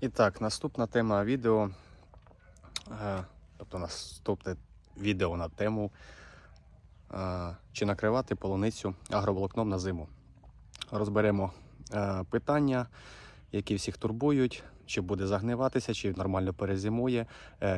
І так, наступна тема відео, е, тобто наступне відео на тему, е, чи накривати полуницю агроволокном на зиму. Розберемо е, питання, які всіх турбують, чи буде загниватися, чи нормально перезимує,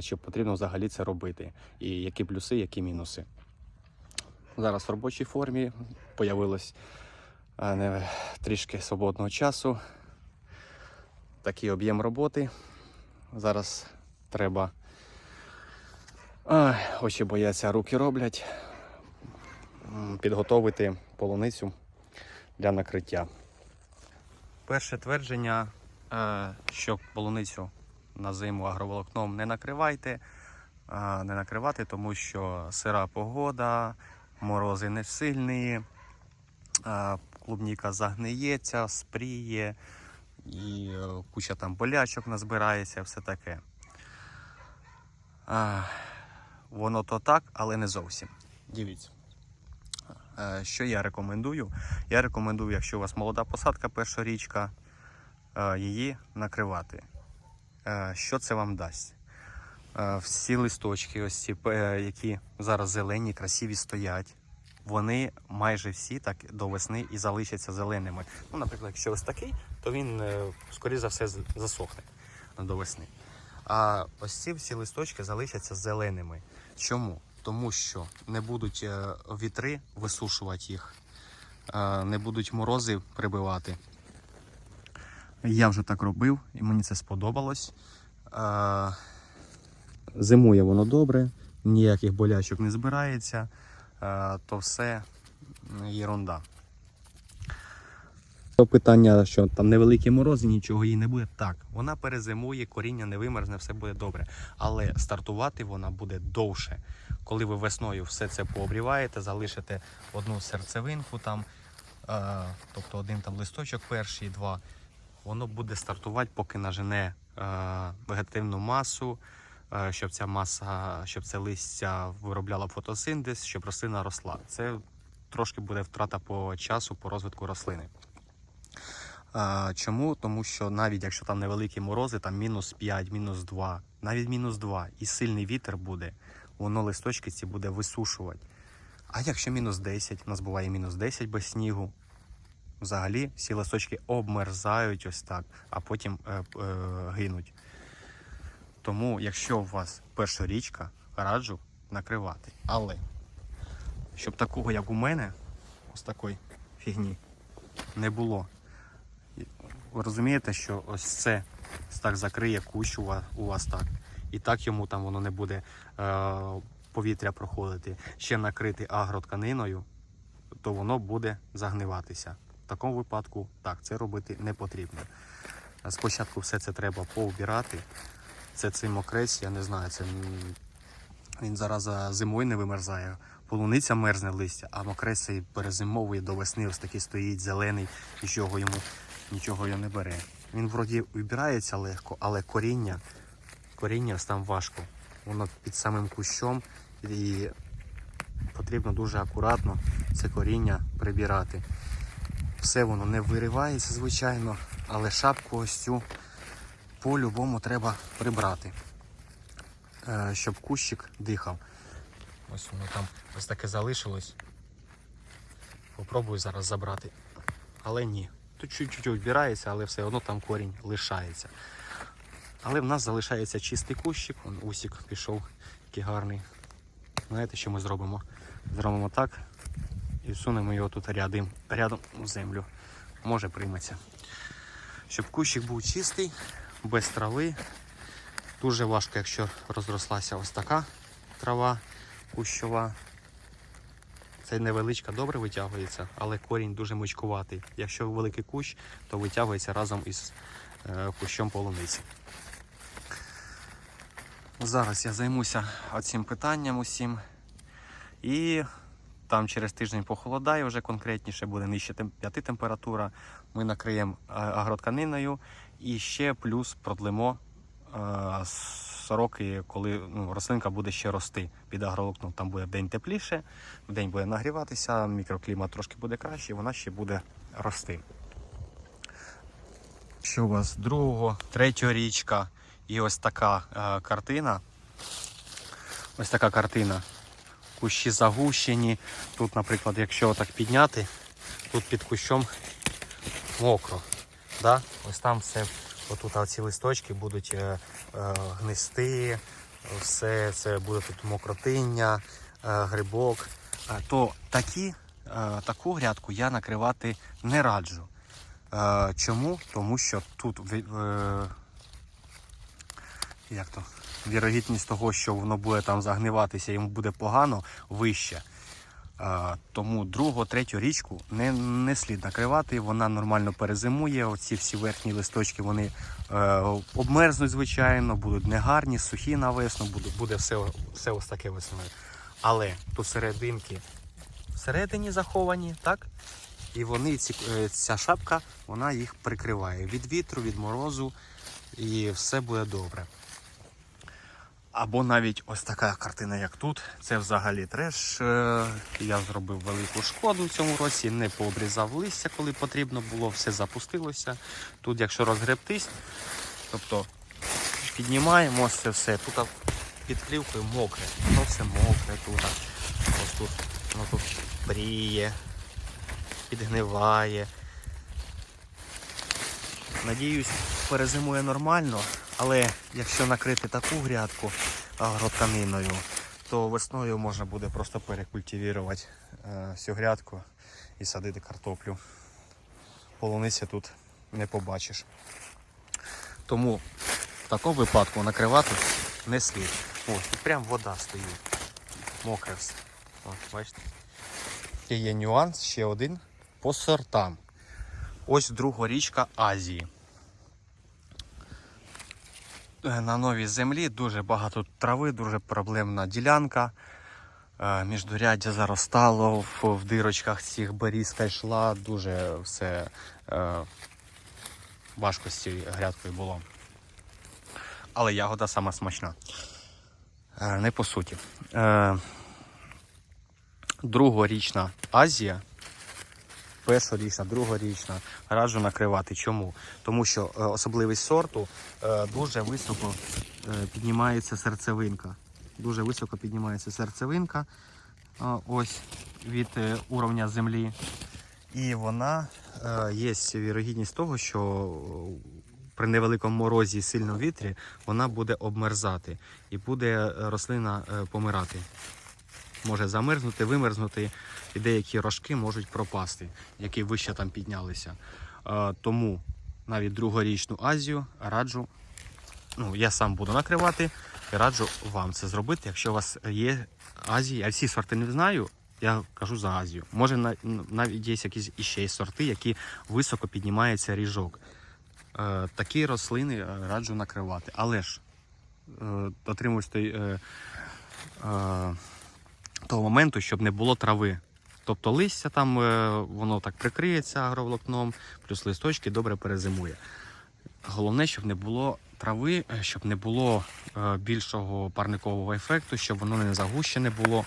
чи потрібно взагалі це робити, і які плюси, які мінуси. Зараз в робочій формі появилось трішки свободного часу такий об'єм роботи. Зараз треба. Ай, очі бояться, руки роблять. Підготовити полуницю для накриття. Перше твердження, е, що полуницю на зиму агроволокном не накривайте. е, Не накривати, тому що сира погода, морози не сильні, е, клубніка загниється, спріє і е, куча там болячок назбирається, все таке. А, воно то так, але не зовсім. Дивіться. Е, Що я рекомендую? Я рекомендую, якщо у вас молода посадка, першорічка, е, її накривати. Е, Що це вам дасть? Е, Всі листочки, ось ці, е, які зараз зелені, красиві стоять, вони майже всі так до весни і залишаться зеленими. Ну, наприклад, якщо ось такий, то він, е, скоріше за все, засохне до весни. А ось ці всі листочки залишаться зеленими. Чому? Тому що не будуть е, вітри висушувати їх, е, не будуть морози прибивати. Я вже так робив, і мені це сподобалось. Зимує воно добре, ніяких болячок не збирається, то все єрунда. Питання, що там невеликі морози, нічого їй не буде. Так, вона перезимує, коріння не вимерзне, все буде добре. Але стартувати вона буде довше. Коли ви весною все це пообріваєте, залишите одну серцевинку там, е, тобто один там листочок, перший, два, воно буде стартувати, поки нажене е, вегетативну масу, е, щоб ця маса, щоб це листя виробляло фотосинтез, щоб рослина росла. Це трошки буде втрата по часу по розвитку рослини. Чому? Тому що навіть якщо там невеликі морози, там мінус 5, мінус 2, навіть мінус 2 і сильний вітер буде, воно листочки ці буде висушувати. А якщо мінус 10, у нас буває мінус 10 без снігу, взагалі всі листочки обмерзають ось так, а потім е, е, гинуть. Тому, якщо у вас перша річка, раджу накривати. Але щоб такого, як у мене, ось такої фігні, не було. Ви розумієте, що ось це так закриє кущ у вас, у вас так. І так йому там воно не буде е, повітря проходити. Ще накрити агротканиною, то воно буде загниватися. В такому випадку так, це робити не потрібно. Спочатку все це треба поубирати. Це цей мокрець, я не знаю, це він зараз зимою не вимерзає. Полуниця мерзне листя, а мокрець цей перезимовує до весни, ось такий стоїть зелений, нічого йому нічого його не бере. Він вроді вибирається легко, але коріння, коріння там важко. Воно під самим кущом і потрібно дуже акуратно це коріння прибирати. Все воно не виривається, звичайно, але шапку ось цю по-любому треба прибрати, е, щоб кущик дихав. Ось воно там ось таке залишилось. Попробую зараз забрати. Але ні. Тут чуть-чуть вбирається, але все одно там корінь лишається. Але в нас залишається чистий кущик, он усік пішов, який гарний. Знаєте, що ми зробимо? Зробимо так і всунемо його тут рядом, рядом в землю. Може прийметься. Щоб кущик був чистий, без трави. Дуже важко, якщо розрослася ось така трава кущова. Це невеличка добре витягується, але корінь дуже мочкуватий. Якщо великий кущ, то витягується разом із е, кущом полуниці. Зараз я займуся цим питанням усім. І там через тиждень похолодає, вже конкретніше буде нижче 5 температура. Ми накриємо е, агротканиною і ще плюс продлимо е, сроки, коли ну, рослинка буде ще рости під агроволокном. Там буде день тепліше, в день буде нагріватися, мікроклімат трошки буде краще, вона ще буде рости. Що у вас другого, третього річка і ось така е, картина. Ось така картина. Кущі загущені. Тут, наприклад, якщо так підняти, тут під кущом мокро. Да? Ось там все, отут ці листочки будуть е, е, гнисти, все це буде тут мокротиння, е, грибок. Е, то такі, е, таку грядку я накривати не раджу. Е, чому? Тому що тут е, як то, вірогідність того, що воно буде там загниватися, йому буде погано, вища. Тому другу, третю річку не, не слід накривати, вона нормально перезимує. Оці всі верхні листочки вони е, обмерзнуть, звичайно, будуть негарні, сухі на весну, буде, буде все, все ось таке весною. Але тут серединки всередині заховані, так? І вони, ці, е, ця шапка, вона їх прикриває від вітру, від морозу, і все буде добре. Або навіть ось така картина, як тут. Це взагалі треш. Е, Я зробив велику шкоду в цьому році, не пообрізав листя, коли потрібно було, все запустилося. Тут, якщо розгребтись, тобто піднімаємо це все. Тут під плівкою мокре, воно все мокре тут. Ось тут воно тут бріє, підгниває. Надіюсь, перезимує нормально, але якщо накрити таку грядку агротканиною, то весною можна буде просто перекультивувати е, всю грядку і садити картоплю. Полуниці тут не побачиш. Тому в такому випадку накривати не слід. О, і прям вода стоїть. Мокре все. О, бачите? І є нюанс ще один по сортам. Ось друга річка Азії. Е, На новій землі дуже багато трави, дуже проблемна ділянка. Е, Міждуряддя заростало, в, дирочках цих берізка йшла, дуже все е, важко з цією грядкою було. Але ягода сама смачна. Не по суті. Другорічна Азія першорічна, другорічна. Раджу накривати. Чому? Тому що е, особливість сорту е, дуже високо е, піднімається серцевинка. Дуже високо піднімається серцевинка ось від уровня землі. І вона є вірогідність того, що при невеликому морозі і сильному вітрі вона буде обмерзати і буде рослина помирати може замерзнути, вимерзнути, і деякі рожки можуть пропасти, які вище там піднялися. Е, Тому навіть другорічну Азію раджу. Ну, я сам буду накривати і раджу вам це зробити, якщо у вас є Азія. Я всі сорти не знаю. Я кажу за Азію. Може навіть є якісь іще сорти, які високо піднімається ріжок. Е, такі рослини е, раджу накривати. Але ж дотримуюсь той, того моменту, щоб не було трави. Тобто листя там е, воно так прикриється агроволокном, плюс листочки добре перезимує. Головне, щоб не було трави, е, щоб не було е, більшого парникового ефекту, щоб воно не загущене було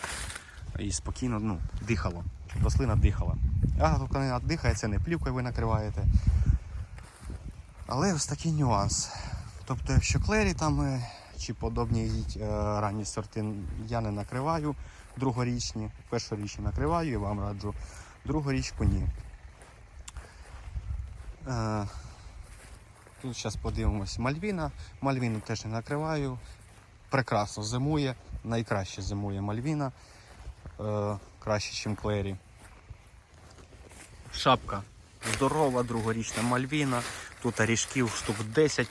і спокійно ну, дихало. Рослина дихала. Агротканина дихає, це не плівкою ви накриваєте. Але ось такий нюанс. Тобто, якщо клері там чи подобні ранні сорти я не накриваю, другорічні, першорічні накриваю і вам раджу. Другорічку ні. Е, Тут зараз подивимось Мальвіна. Мальвіну теж не накриваю. Прекрасно зимує, найкраще зимує Мальвіна. Е, краще, ніж Клері. Шапка здорова, другорічна Мальвіна. Тут ріжків штук 10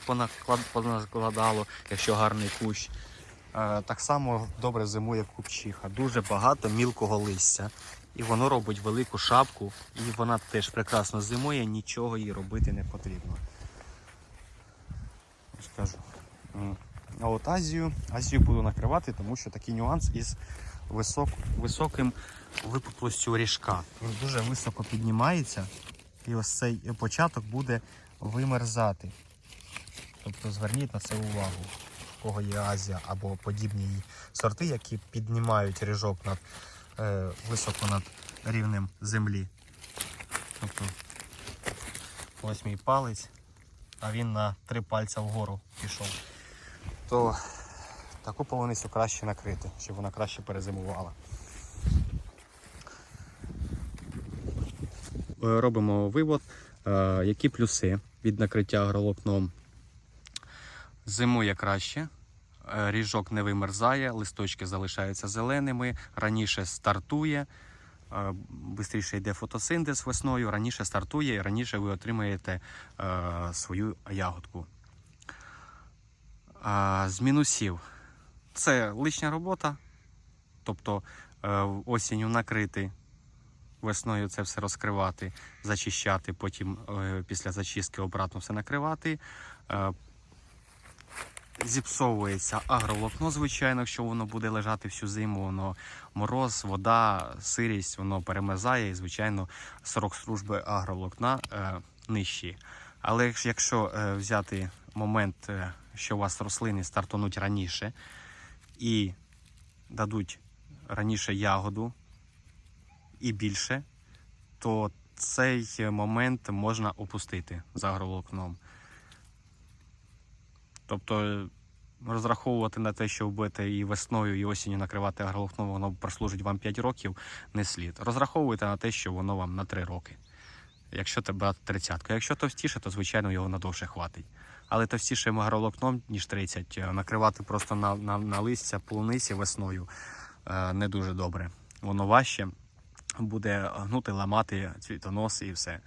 понакладало, якщо гарний кущ. Е, Так само добре зимує купчиха. Дуже багато мілкого листя. І воно робить велику шапку, і вона теж прекрасно зимує, нічого їй робити не потрібно. Скажу. А от Азію, Азію буду накривати, тому що такий нюанс із висок, високим випуклостю ріжка. Він дуже високо піднімається, і ось цей початок буде вимерзати. Тобто зверніть на це увагу, в є Азія або подібні їй сорти, які піднімають ріжок над, е, високо над рівнем землі. Тобто ось мій палець. а він на три пальця вгору пішов. То таку полуницю краще накрити, щоб вона краще перезимувала. Е, Робимо вивод, е, які плюси від накриття агролокном. Зимує краще, е, ріжок не вимерзає, листочки залишаються зеленими, раніше стартує, швидше йде фотосинтез весною, раніше стартує і раніше ви отримаєте е, свою ягодку. З мінусів це лишня робота, тобто е, осінню накрити, весною це все розкривати, зачищати, потім е, після зачистки обратно все накривати. Зіпсовується агроволокно, звичайно, якщо воно буде лежати всю зиму, воно мороз, вода, сирість, воно перемерзає і, звичайно, срок служби агроволокна е, нижчий. Але якщо- е, взяти момент, е, що у вас рослини стартануть раніше і дадуть раніше ягоду і більше, то цей момент можна опустити з агроволокном. Тобто е, розраховувати на те, що будете і весною, і осінню накривати агроволокном, воно прослужить вам 5 років, не слід. Розраховуйте на те, що воно вам на 3 роки. Якщо це брати тридцятку. Якщо товстіше, то звичайно його надовше хватить. Але товстішим агроволокном, ніж 30, е, накривати просто на, на, на листя полуниці весною е, не дуже добре. Воно важче буде гнути, ламати цвітонос і все.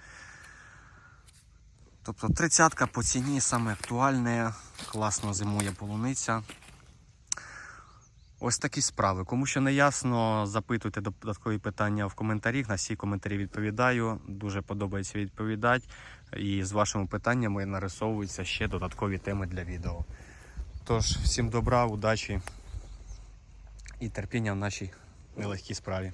Тобто тридцятка по ціні саме актуальне, класно зимує полуниця. Ось такі справи. Кому що не ясно, запитуйте додаткові питання в коментарях. На всі коментарі відповідаю. Дуже подобається відповідати. І з вашими питаннями нарисовуються ще додаткові теми для відео. Тож, всім добра, удачі і терпіння в нашій нелегкій справі.